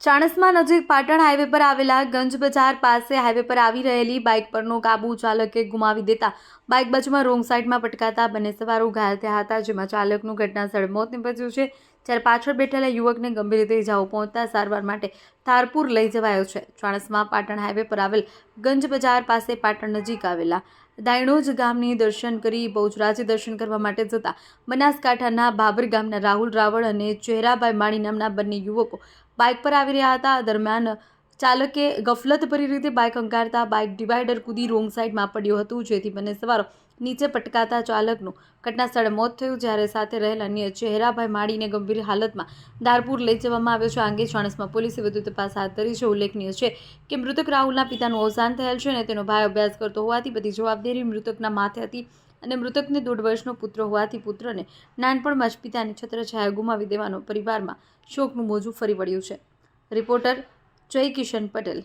ચાણસ્મા નજીક પાટણ હાઈવે પર આવેલા ગંજ બજાર પાસે હાઈવે પર આવી રહેલી બાઇક પરનો કાબુ ચાલકે ગુમાવી દેતા બાઇક બાજુમાં રોંગ સાઇડમાં પટકાતા બંને સવારો ઘાયલ થયા હતા, જેમાં ચાલકનું ઘટના સ્થળ મોત નીપજ્યું છે. જ્યારે પાછળ બેઠેલા યુવકને ગંભીર રીતે ઇજાઓ પહોંચતા સારવાર માટે તારપુર લઈ જવાયો છે. ચાણસમાં પાટણ હાઈવે પર આવેલ ગંજ બજાર પાસે પાટણ નજીક આવેલા દાયણોજ ગામની દર્શન કરી બહુચરાજી દર્શન કરવા માટે જતા બનાસકાંઠાના બાબર ગામના રાહુલ રાવળ અને ચહેરાભાઈ માણી નામના બંને યુવકો બાઇક પર આવી રહ્યા હતા. દરમિયાન ચાલકે ગફલતભરી રીતે બાઇક અંકારતા બાઇક ડિવાઈડર કૂદી રોંગ સાઈડમાં પડ્યું હતું, જેથી બંને સવારો નીચે પટકાતા ચાલકનું ઘટનાસ્થળે મોત થયું, જ્યારે સાથે રહેલા અન્ય ચહેરાભાઈ માળીને ગંભીર હાલતમાં દારપુર લઈ જવામાં આવ્યો છે. આ અંગે ચાણસ્મા પોલીસે વધુ તપાસ હાથ ધરી છે. ઉલ્લેખનીય છે કે મૃતક રાહુલના પિતાનું અવસાન થયેલ છે અને તેનો ભાઈ અભ્યાસ કરતો હોવાથી બધી જવાબદારી મૃતકના માથે હતી અને મૃતકને દોઢ વર્ષનો પુત્ર હોવાથી પુત્રને નાનપણમાં જ પિતાની છત્રછાયા ગુમાવી દેવાનો પરિવારમાં શોકનું મોજું ફરી વળ્યું છે. રિપોર્ટર જય કિશન પટેલ.